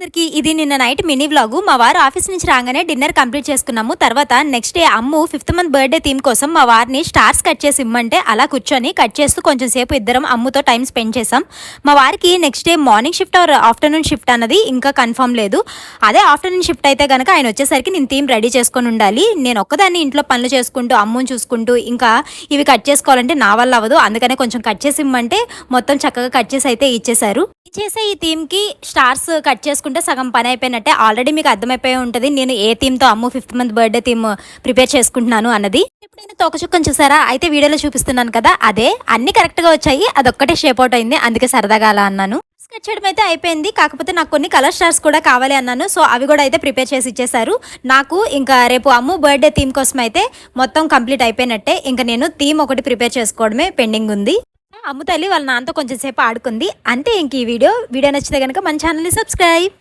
అందరికీ ఇది నిన్న నైట్ మినీ వ్లాగు. మా వారు ఆఫీస్ నుంచి రాగానే డిన్నర్ కంప్లీట్ చేసుకున్నాము. తర్వాత next day Ammu fifth month birthday theme కోసం మా వారిని స్టార్స్ కట్ చేసి ఇమ్మంటే అలా కూర్చొని కట్ చేస్తూ కొంచెం సేపు ఇద్దరం అమ్ముతో టైం స్పెండ్ చేసాం మా వారికి next day morning shift or afternoon shift అన్నది ఇంకా కన్ఫర్మ్ లేదు. అదే ఆఫ్టర్నూన్ షిఫ్ట్ అయితే కనుక ఆయన వచ్చేసరికి నేను థీమ్ రెడీ చేసుకొని ఉండాలి. నేను ఒక్కదాన్ని ఇంట్లో పనులు చేసుకుంటూ అమ్ముని చూసుకుంటూ ఇంకా ఇవి కట్ చేసుకోవాలంటే నా వల్ల అవ్వదు. అందుకనే కొంచెం కట్ చేసి ఇమ్మంటే మొత్తం చక్కగా కట్ చేసి అయితే ఇచ్చేశారు. చేసే ఈ థీమ్కి స్టార్స్ కట్ చేసుకుంటే సగం పని అయిపోయినట్టే ఆల్రెడీ మీకు అర్థమైపోయి ఉంటుంది. నేను ఏ థీమ్తో Ammu fifth month birthday theme prepare చేసుకుంటున్నాను అన్నది. ఎప్పుడైనా తోకచుక్కని చూసారా? అయితే వీడియోలో చూపిస్తున్నాను కదా? అదే అన్ని కరెక్ట్గా వచ్చాయి. అదొక్కటే షేప్ అవుట్ అయింది. అందుకే సరదాగా అలా అన్నాను. స్కెచ్ చేయడం అయితే అయిపోయింది. కాకపోతే నాకు కొన్ని కలర్ స్టార్స్ కూడా కావాలి అన్నాను. సో అవి కూడా అయితే ప్రిపేర్ చేసి ఇచ్చేసారు నాకు ఇంకా రేపు అమ్ము బర్త్డే థీమ్ కోసం అయితే మొత్తం కంప్లీట్ అయిపోయినట్టే. ఇంకా నేను థీమ్ ఒకటి ప్రిపేర్ చేసుకోవడమే పెండింగ్ ఉంది. అమ్ము తల్లి వాళ్ళ నాన్నతో కొంచెం సేపు ఆడుకుంది. అంతే ఇంక ఈ వీడియో. వీడియో నచ్చితే కనుక మన ఛానల్ని సబ్స్క్రైబ్